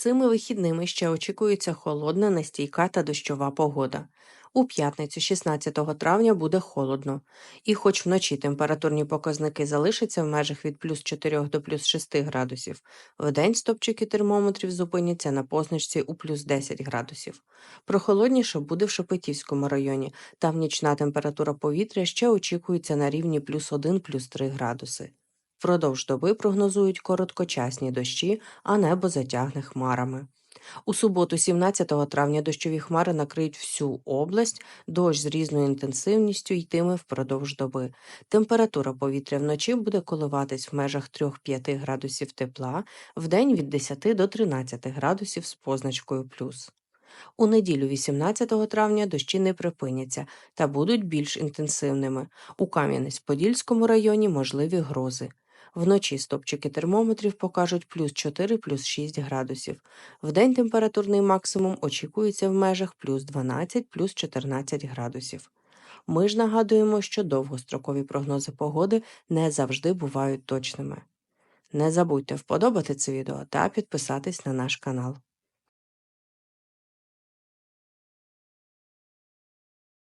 Цими вихідними ще очікується холодна, нестійка та дощова погода. У п'ятницю, 16 травня, буде холодно. І хоч вночі температурні показники залишаться в межах від плюс 4 до плюс 6 градусів, вдень стопчики термометрів зупиняться на позначці у плюс 10 градусів. Прохолодніше буде в Шепетівському районі, там нічна температура повітря ще очікується на рівні плюс 1 плюс 3 градуси. Впродовж доби прогнозують короткочасні дощі, а небо затягне хмарами. У суботу, 17 травня, дощові хмари накриють всю область, дощ з різною інтенсивністю йтиме впродовж доби. Температура повітря вночі буде коливатись в межах 3-5 градусів тепла, вдень від 10 до 13 градусів з позначкою плюс. У неділю 18 травня дощі не припиняться та будуть більш інтенсивними. У Кам'янець-Подільському районі можливі грози. Вночі стопчики термометрів покажуть плюс 4, плюс 6 градусів. Вдень температурний максимум очікується в межах плюс 12, плюс 14 градусів. Ми ж нагадуємо, що довгострокові прогнози погоди не завжди бувають точними. Не забудьте вподобати це відео та підписатись на наш канал.